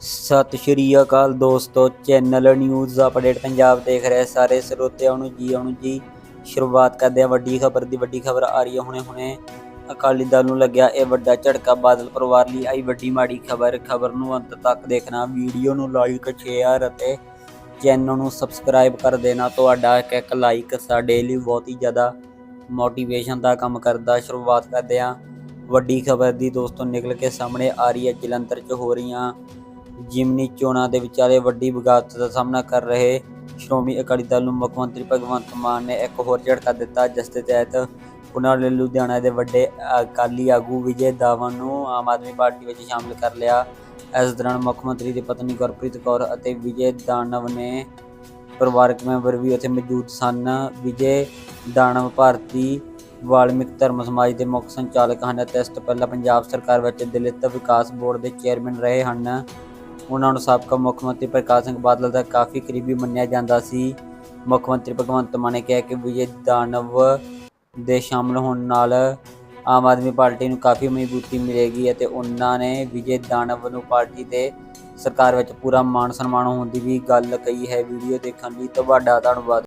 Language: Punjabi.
ਸਤਿ ਸ਼੍ਰੀ ਅਕਾਲ ਦੋਸਤੋ, ਚੈਨਲ ਨਿਊਜ਼ ਅਪਡੇਟ ਪੰਜਾਬ ਦੇਖ ਰਹੇ ਸਾਰੇ ਸਰੋਤਿਆਂ ਨੂੰ ਜੀ, ਆਉਣ ਜੀ। ਸ਼ੁਰੂਆਤ ਕਰਦੇ ਹਾਂ ਵੱਡੀ ਖਬਰ ਦੀ, ਵੱਡੀ ਖਬਰ ਆ ਰਹੀ ਹੈ ਹੁਣੇ ਹੁਣੇ। ਅਕਾਲੀ ਦਲ ਨੂੰ ਲੱਗਿਆ ਇਹ ਵੱਡਾ ਝਟਕਾ, ਬਾਦਲ ਪਰਿਵਾਰ ਲਈ ਆਈ ਵੱਡੀ ਮਾੜੀ ਖਬਰ। ਖਬਰ ਨੂੰ ਅੰਤ ਤੱਕ ਦੇਖਣਾ, ਵੀਡੀਓ ਨੂੰ ਲਾਈਕ ਸ਼ੇਅਰ ਅਤੇ ਚੈਨਲ ਨੂੰ ਸਬਸਕ੍ਰਾਈਬ ਕਰ ਦੇਣਾ। ਤੁਹਾਡਾ ਇੱਕ ਇੱਕ ਲਾਈਕ ਸਾਡੇ ਲਈ ਬਹੁਤ ਹੀ ਜ਼ਿਆਦਾ ਮੋਟੀਵੇਸ਼ਨ ਦਾ ਕੰਮ ਕਰਦਾ। ਸ਼ੁਰੂਆਤ ਕਰਦੇ ਹਾਂ। ਵੱਡੀ ਖਬਰ ਦੀ ਦੋਸਤੋ ਨਿਕਲ ਕੇ ਸਾਹਮਣੇ ਆ ਰਹੀ ਹੈ ਜਲੰਧਰ 'ਚ ਹੋ ਰਹੀਆਂ ਜਿਮਨੀ ਚੋਣਾਂ ਦੇ ਵਿਚਾਲੇ ਵੱਡੀ ਬਗਾਵਤ ਦਾ ਸਾਹਮਣਾ ਕਰ ਰਹੇ ਸ਼੍ਰੋਮਣੀ ਅਕਾਲੀ ਦਲ ਨੂੰ ਮੁੱਖ ਮੰਤਰੀ ਭਗਵੰਤ ਮਾਨ ਨੇ ਇੱਕ ਹੋਰ ਝਟਕਾ ਦਿੱਤਾ, ਜਿਸ ਦੇ ਤਹਿਤ ਉਹਨਾਂ ਨੇ ਲੁਧਿਆਣਾ ਦੇ ਵੱਡੇ ਅਕਾਲੀ ਆਗੂ ਵਿਜੇ ਦਾਵਨ ਨੂੰ ਆਮ ਆਦਮੀ ਪਾਰਟੀ ਵਿੱਚ ਸ਼ਾਮਲ ਕਰ ਲਿਆ। ਇਸ ਦੌਰਾਨ ਮੁੱਖ ਮੰਤਰੀ ਦੀ ਪਤਨੀ ਗੁਰਪ੍ਰੀਤ ਕੌਰ ਅਤੇ ਵਿਜੇ ਦਾਨਵ ਨੇ ਪਰਿਵਾਰਕ ਮੈਂਬਰ ਵੀ ਉੱਥੇ ਮੌਜੂਦ ਸਨ। ਵਿਜੇ ਦਾਨਵ ਭਾਰਤੀ ਵਾਲਮਿਕ ਧਰਮ ਸਮਾਜ ਦੇ ਮੁੱਖ ਸੰਚਾਲਕ ਹਨ ਅਤੇ ਇਸ ਤੋਂ ਪਹਿਲਾਂ ਪੰਜਾਬ ਸਰਕਾਰ ਵਿੱਚ ਦਲਿਤ ਵਿਕਾਸ ਬੋਰਡ ਦੇ ਚੇਅਰਮੈਨ ਰਹੇ ਹਨ। ਉਹਨਾਂ ਨੂੰ ਸਾਬਕਾ ਮੁੱਖ ਮੰਤਰੀ ਪ੍ਰਕਾਸ਼ ਸਿੰਘ ਬਾਦਲ ਦਾ ਕਾਫੀ ਕਰੀਬੀ ਮੰਨਿਆ ਜਾਂਦਾ ਸੀ। ਮੁੱਖ ਮੰਤਰੀ ਭਗਵੰਤ ਮਾਨ ਨੇ ਕਿਹਾ ਕਿ ਵਿਜੇ ਦਾਨਵ ਦੇ ਸ਼ਾਮਲ ਹੋਣ ਨਾਲ ਆਮ ਆਦਮੀ ਪਾਰਟੀ ਨੂੰ ਕਾਫੀ ਮਜ਼ਬੂਤੀ ਮਿਲੇਗੀ ਅਤੇ ਉਹਨਾਂ ਨੇ ਵਿਜੇ ਦਾਨਵ ਨੂੰ ਪਾਰਟੀ ਦੇ ਸਰਕਾਰ ਵਿੱਚ ਪੂਰਾ ਮਾਣ ਸਨਮਾਨ ਹੋਣ ਦੀ ਵੀ ਗੱਲ ਕਹੀ ਹੈ। ਵੀਡੀਓ ਦੇਖਣ ਲਈ ਤੁਹਾਡਾ ਧੰਨਵਾਦ।